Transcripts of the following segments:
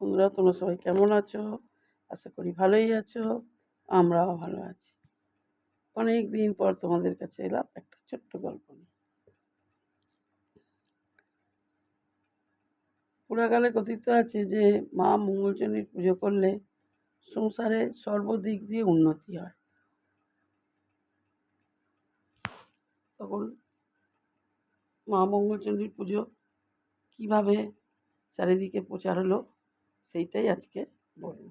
বন্ধুরা, তোমরা সবাই কেমন আছো? আশা করি ভালোই আছো, আমরাও ভালো আছি। অনেক দিন পর তোমাদের কাছে এলাম একটা ছোট্ট গল্প নিয়ে। পুরাকালে কথিত আছে যে, মা মঙ্গলচণ্ডীর পুজো করলে সংসারে সর্বদিক দিয়ে উন্নতি হয়। তখন মা মঙ্গলচণ্ডীর পুজো কীভাবে চারিদিকে প্রচার হলো সেইটাই আজকে বলব।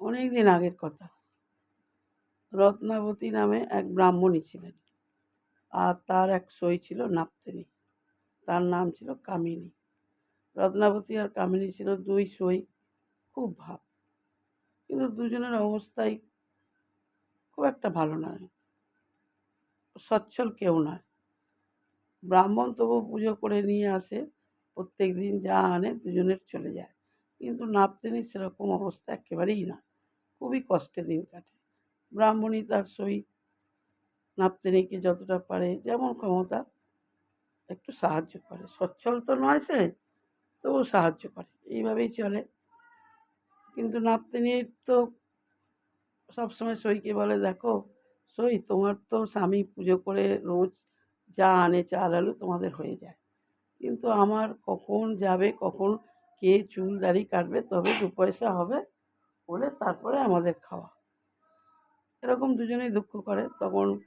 অনেক দিন আগের কথা। রত্নাবতী নামে এক ব্রাহ্মণী ছিলেন আর তার এক সই ছিল নাপতেনি তার নাম ছিল কামিনী। রত্নাবতী আর কামিনী ছিল দুই সই। খুব ভাব। কিন্তু দুজনের অবস্থাই খুব একটা ভালো নয়। সচ্ছল কেউ নয়। ব্রাহ্মণ তবু পুজো করে নিয়ে আসে, প্রত্যেক দিন যা আনে দুজনের চলে যায়। কিন্তু নাপতেনির সেরকম অবস্থা একেবারেই না। খুবই কষ্টে দিন কাটে। ব্রাহ্মণী তার সই নাপতেনিকে যতটা পারে যেমন ক্ষমতা একটু সাহায্য করে। সচ্ছল তো নয় সে তবু সাহায্য করে। এইভাবেই চলে। কিন্তু নাপতেনির তো সবসময় সইকে বলে, দেখো, সই তোমার তো স্বামী পুজো করে রোজ যা আনে চাল আলু তোমাদের হয়ে যায়। কিন্তু আমার কখন যাবে, কখন কে চুল দাড়ি কাটবে, তবে দু পয়সা হবে বলে তারপরে আমাদের খাওয়া। এরকম দুজনেই দুঃখ করে। তখন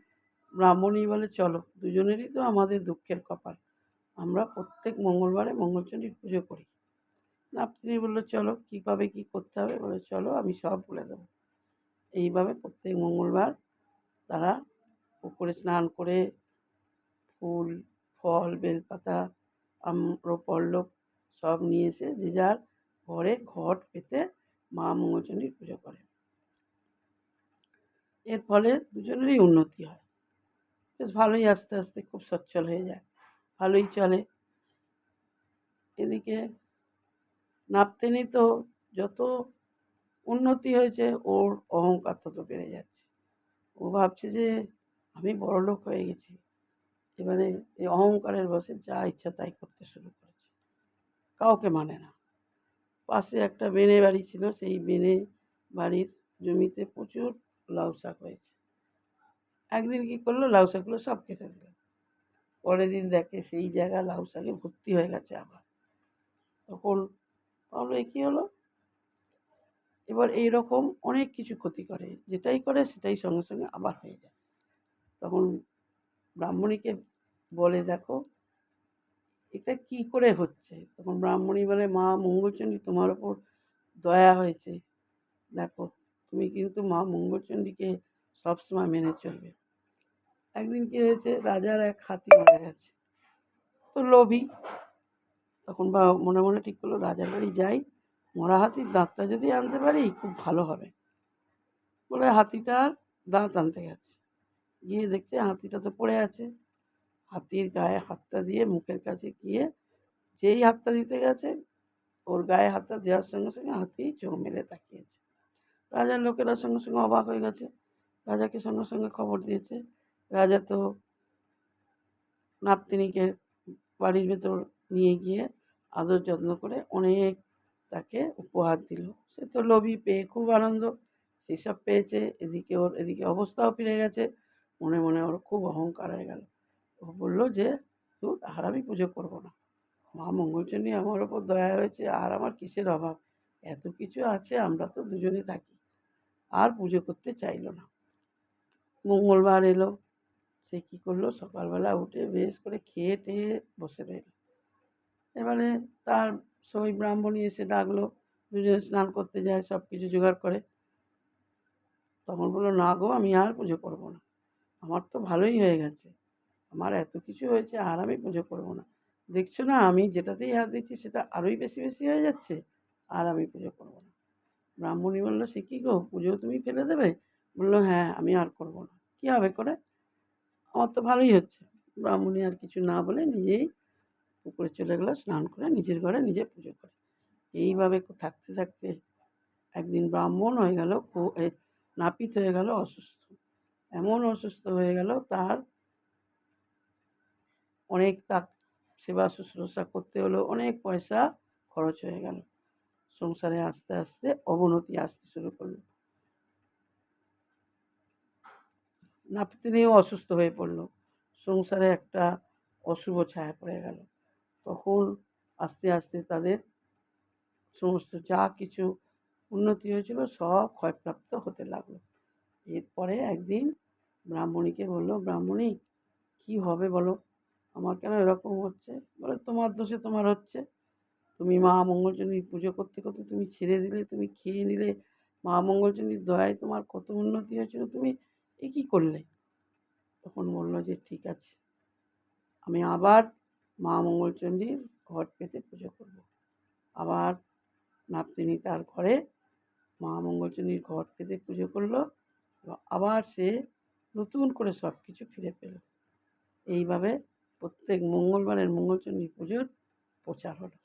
ব্রাহ্মণী বলে, চলো, দুজনেরই তো আমাদের দুঃখের কপাল। আমরা প্রত্যেক মঙ্গলবারে মঙ্গলচণ্ডীর পুজো করি। নাপতিনি বলল, চলো কীভাবে কী করতে হবে? বলে, চলো, আমি সব বলে দেবো। এইভাবে প্রত্যেক মঙ্গলবার তারা পুকুরে স্নান করে ফুল, ফল, বেলপাতা আম্রপল্লব সব নিয়ে এসে যে যার ঘরে ঘট পেতে মা মঙ্গলচণ্ডীর পুজো করে। এর ফলে দুজনেরই উন্নতি হয়। বেশ ভালোই আস্তে আস্তে খুব সচ্ছল হয়ে যায়। ভালোই চলে। এদিকে নাপতেনি তো যত উন্নতি হয়েছে, ওর অহংকার তত বেড়ে যাচ্ছে। ও ভাবছে যে আমি বড়লোক হয়ে গেছি। এবারে এই অহংকারের বসে যা ইচ্ছা তাই করতে শুরু করেছে। কাউকে মানে না। পাশে একটা বেনে বাড়ি ছিল, সেই বেনে বাড়ির জমিতে প্রচুর লাউ শাক হয়েছে। একদিন কী করল? লাউ শাকগুলো সব কেটে দিল। পরের দিন দেখে সেই জায়গা লাউ শাকে ভর্তি হয়ে গেছে আবার। তখন ভাবলো, এ কী হলো? এবার এই রকম অনেক কিছু ক্ষতি করে। যেটাই করে সেটাই সঙ্গে সঙ্গে আবার হয়ে যায়। তখন ব্রাহ্মণীকে বলে, দেখো, এটা কি করে হচ্ছে? তখন ব্রাহ্মণী বলে, মা, মঙ্গলচণ্ডী তোমার ওপর দয়া হয়েছে। দেখো, তুমি কিন্তু মা মঙ্গলচণ্ডীকে সবসময় মেনে চলবে। একদিন কী হয়েছে, রাজার এক হাতি মারা গেছে। তো লোভী। তখন বা, মনে মনে ঠিক করল, রাজার বাড়ি যাই, মরা হাতির দাঁতটা যদি আনতে পারি, খুব ভালো হবে। বলে হাতিটার দাঁত আনতে গেছে। গিয়ে দেখছে হাতিটা তো পড়ে আছে। হাতির গায়ে হাতটা দিয়ে মুখের কাছে গিয়ে যেই হাতটা দিতে গেছে, ওর গায়ে হাতটা দেওয়ার সঙ্গে সঙ্গে হাতি চোখ মেলে তাকিয়েছে। রাজার লোকেরা সঙ্গে সঙ্গে অবাক হয়ে গেছে। রাজাকে সঙ্গে সঙ্গে খবর দিয়েছে। রাজা তো নাপতিনিকে বাড়ির ভেতর নিয়ে গিয়ে আদর যত্ন করে অনেক তাকে উপহার দিল। সে তো লোভী পেয়ে খুব আনন্দ। সেসব পেয়েছে। এদিকে ওর, এদিকে অবস্থাও ফিরে গেছে। মনে মনে ওর খুব অহংকার হয়ে গেল। ও বলল যে তুই আর আমি পুজো করব না। মা মঙ্গলচণ্ডী আমার ওপর দয়া হয়েছে, আর আমার কিসের অভাব? এত কিছু আছে, আমরা তো দুজনে থাকি। আর পুজো করতে চাইলো না। মঙ্গলবার এলো। সে কী করল? সকালবেলা উঠে বেশ করে খেয়ে টেয়ে বসে রইল। এবারে তার সবাই ব্রাহ্মণী এসে ডাকলো, দুজনে স্নান করতে যায় সব কিছু জোগাড় করে। তখন বলল, না গো, আমি আর পুজো করব না। আমার তো ভালোই হয়ে গেছে। আমার এত কিছু হয়েছে, আর আমি পুজো করব না। দেখছ না, আমি যেটাতেই হাত দিচ্ছি, সেটা আরোই বেশি বেশি হয়ে যাচ্ছে, আর আমি পুজো করব না। ব্রাহ্মণী বলল, সে কী গো পুজো তুমি ফেলে দেবে? বলল হ্যাঁ আমি আর করব না। কী হবে করে? আমার তো ভালোই হচ্ছে। ব্রাহ্মণী আর কিছু না বলে নিজেই পুকুরে চলে গেলো, স্নান করে নিজের ঘরে নিজে পুজো করে। এইভাবে থাকতে থাকতে একদিন ব্রাহ্মণ হয়ে গেল নাপিত হয়ে গেল, অসুস্থ। এমন অসুস্থ হয়ে গেল, তার অনেক তার সেবা শুশ্রূষা করতে হলো, অনেক পয়সা খরচ হয়ে গেল। সংসারে আস্তে আস্তে অবনতি আসতে শুরু করল। নাতনিও অসুস্থ হয়ে পড়ল। সংসারে একটা অশুভ ছায়া পড়ে গেল। তখন আস্তে আস্তে তাদের সমস্ত যা কিছু উন্নতি হয়েছিল সব ক্ষয়প্রাপ্ত হতে লাগল। এরপরে একদিন ব্রাহ্মণীকে বলল, ব্রাহ্মণী, কী হবে বলো? আমার কেন এরকম হচ্ছে? বলে, তোমার দোষে তোমার হচ্ছে। তুমি মা মঙ্গলচণ্ডীর পুজো করতে করতে তুমি ছেড়ে দিলে, তুমি খেয়ে নিলে। মা মঙ্গলচণ্ডীর দয়ায় তোমার কত উন্নতি হয়েছিল, তুমি এ কী করলে? তখন বলল যে, ঠিক আছে, আমি আবার মা মঙ্গলচণ্ডীর ঘট পেতে পুজো করব। আবার নাতনি তার ঘরে মা মঙ্গলচণ্ডীর ঘট পেতে পুজো করল। এবং আবার সে নতুন করে সব কিছু ফিরে পেল। এইভাবে প্রত্যেক মঙ্গলবারের মঙ্গলচণ্ডী পুজোর প্রচার হলো।